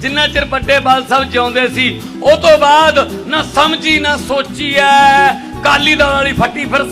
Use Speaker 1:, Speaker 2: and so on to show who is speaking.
Speaker 1: ਜਿੰਨਾ ਚਿਰ ਵੱਡੇ ਬਾਲ ਸਾਹਿਬ ਜਿਉਂਦੇ ਸੀ, ਉਹ ਤੋਂ ਬਾਅਦ ਨਾ ਸਮਝੀ, ਨਾ ਸੋਚੀ ਐ। ਕਾਲੀ ਦਲ ਵਾਲੀ ਫੱਟੀ ਫਿਰ